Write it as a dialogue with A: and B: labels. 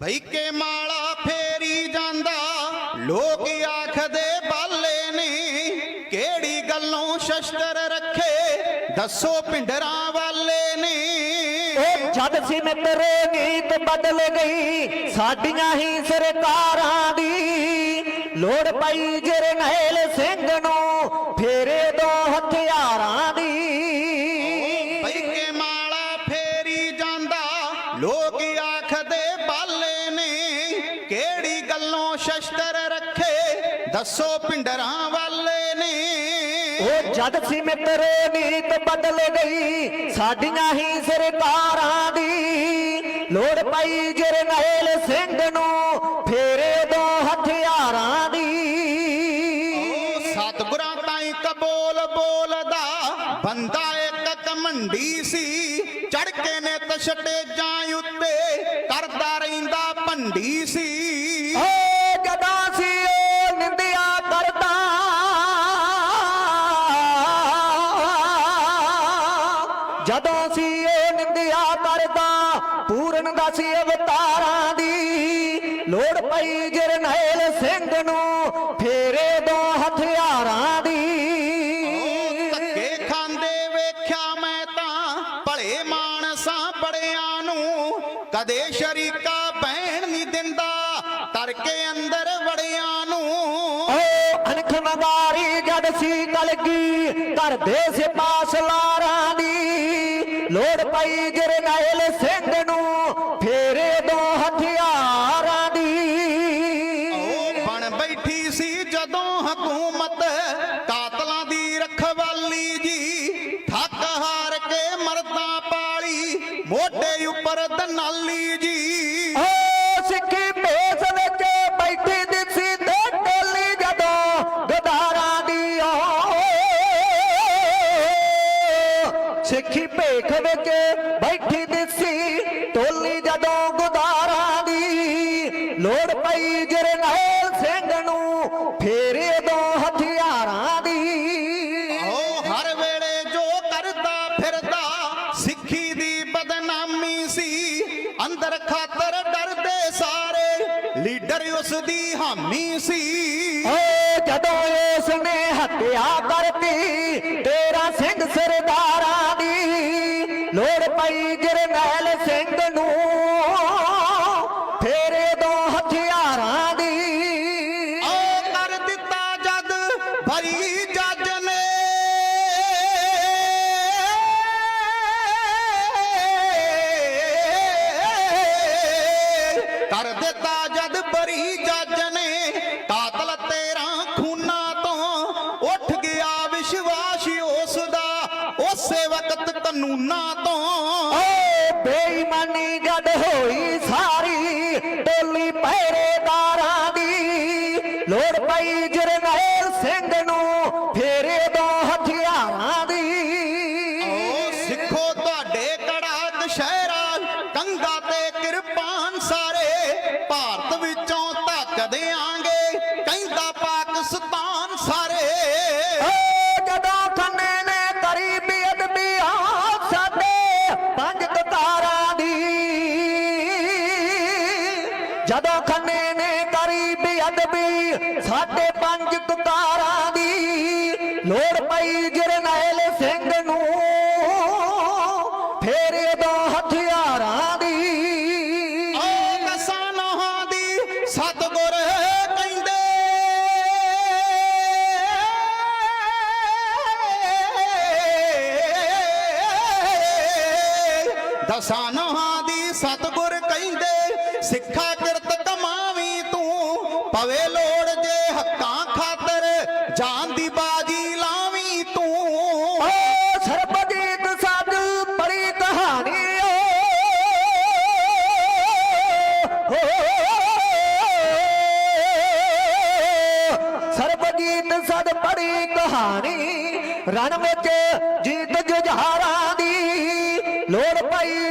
A: ਬਈ ਕੇ ਮਾਲਾ ਫੇਰੀ ਜਾਂਦਾ। ਲੋਕ ਆਖਦੇ ਬਾਲੇ ਨੇ ਕਿਹੜੀ ਗੱਲੋਂ ਸ਼ਸਤਰ ਰੱਖੇ? ਦੱਸੋ ਪਿੰਡਰਾਂ ਵਾਲੇ ਨੇ
B: ਉਹ ਜਦ ਸੀ ਮਿੱਤਰੇ ਨੀਤ ਬਦਲ ਗਈ ਸਾਡੀਆਂ ਹੀ ਸਰਕਾਰਾਂ ਦੀ। ਲੋੜ ਪਈ ਜਰਨੈਲ ਸਿੰਘ ਨੂੰ ਫੇਰੇ ਦੋ ਹਥਿਆਰਾਂ ਦੀ।
A: ਬਈ ਕੇ ਮਾਲਾ ਫੇਰੀ ਜਾਂਦਾ। ਲੋਕ ਦੱਸੋ ਪਿੰਡਰਾਂ ਵਾਲੇ ਨੇ।
B: ਉਹ ਜਦ ਸੀ ਮਿੱਤਰੇ ਨੀਤ ਬਦਲ ਗਈ ਸਾਡੀਆਂ ਹੀ ਸਰਕਾਰਾਂ ਦੀ। ਲੋੜ ਪਈ ਜਰਨੈਲ ਸਿੰਘ ਨੂੰ ਫੇਰੇ ਦੋ ਹਥਿਆਰਾਂ ਦੀ।
A: ਸਤਿਗੁਰਾਂ ਤਾਈਂ ਕਬੋਲ ਬੋਲਦਾ ਬੰਦਾ ਇੱਕ ਕਮੰਡੀ ਸੀ। ਚੜ ਕੇ ਨੇ ਤਛਟੇ ਜਾਂ ਉੱਤੇ ਕਰਦਾ ਰਹਿੰਦਾ ਭੰਡੀ ਸੀ।
B: ਓ ਜਦੋਂ ਸੀ ਉਹ ਨਿੰਦਿਆ ਕਰਦਾ ਪੂਰਨ ਦਾ ਸੀ ਅਵਤਾਰਾਂ ਦੀ। ਲੋੜ ਪਈ ਜਰਨੈਲ ਸਿੰਘ ਨੂੰ ਫੇਰੇ ਦੋ ਹਥਿਆਰਾਂ ਦੀ।
A: ਧੱਕੇ ਖਾਂਦੇ ਵੇਖਿਆ ਮੈਂ ਤਾਂ ਭਲੇ ਮਾਨਸਾਂ ਬੜਿਆਂ ਨੂੰ। ਕਦੇ ਸ਼ਰੀਕਾ ਬਹਿਣ ਨਹੀਂ ਦਿੰਦਾ ਤਰਕੇ ਅੰਦਰ ਵੜਿਆਂ ਨੂੰ।
B: ਓ ਨਗਾਰੀ ਜਦ ਸੀ ਕਲਗੀ ਕਰਦੇ ਸਿਪਾਸ ਲਾਰਾਂ ਦੀ। ਲੋੜ ਪਈ ਜਰਨੈਲ ਸਿੰਘ ਨੂੰ ਫੇਰੇ ਦੋ ਹਥਿਆਰਾਂ ਦੀ।
A: ਬਣ ਬੈਠੀ ਸੀ ਜਦੋਂ ਹਕੂਮਤ
B: ਸਿੱਖੀ ਭੇਖ ਵਿੱਚ ਬੈਠੀ ਦਿਸੀ ਟੋਲੀ ਜਦੋਂ ਗੁਦਾਰਾਂ ਦੀ ਲੋੜ ਪਈ ਜਰਨੈਲ ਸਿੰਘ ਨੂੰ ਫੇਰੇ ਦੋ ਹਥਿਆਰਾਂ ਦੀ।
A: ਉਹ ਹਰ ਵੇਲੇ ਜੋ ਕਰਦਾ ਫਿਰਦਾ ਸਿੱਖੀ ਦੀ ਬਦਨਾਮੀ ਸੀ ਅੰਦਰ ਖਾਤਰ ਡਰਦੇ ਸਾਰੇ ਲੀਡਰ ਉਸ ਦੀ ਹਾਮੀ ਸੀ।
B: ਓ ਜਦੋਂ ਉਸ ਨੇ ਹੱਤਿਆ ਕਰਤੀ ਤੇਰਾ ਸਿੰਘ ਸਰਦਾਰਾਂ ਲੋੜ ਪਈ
A: ਭਾਰਤ ਵਿੱਚੋਂ ਧੱਕ ਦਿਆਂਗੇ ਕਹਿੰਦਾ ਪਾਕਿਸਤਾਨ ਸਾਰੇ।
B: ਜਦੋਂ ਖੰਨੇ ਨੇ ਕਰੀ ਬੇਅਦਬੀ ਆ ਸਾਡੇ ਪੰਜ ਕਤਾਰਾਂ ਦੀ। ਜਦੋਂ ਖੰਨੇ ਨੇ ਕਰੀ ਬੇਅਦਬੀ ਸਾਡੇ ਪੰਜ ਕਤਾਰਾਂ ਦੀ। ਲੋੜ ਪਈ ਜਰਨੈਲ ਸਿੰਘ ਨੂੰ, ਫੇਰੇ ਦੋ ਹਥਿਆਰਾਂ ਦੀ।
A: ਦਸਾਂ ਨੋਹਾਂ ਦੀ ਸਤਗੁਰ ਕਹਿੰਦੇ, ਸਿੱਖਾ ਕਿਰਤ ਕਮਾਵੀ ਤੂੰ, ਪਵੇ ਲੋੜ ਜੇ ਹੱਕਾਂ ਖਾਤਰ ਜਾਨ ਦੀ ਬਾਜੀ ਲਾਵੀ ਤੂੰ।
B: ਓ ਸਰਬਜੀਤ ਸਾਧ ਬੜੀ ਕਹਾਣੀ ਓ। ਸਰਬਜੀਤ ਸਾਧ ਬੜੀ ਕਹਾਣੀ, ਰਣ ਵਿੱਚ ਜੀਤ ਜੁਝਾਰਾਂ ਦੀ। ਲੋੜ ਪਈ ਜੇ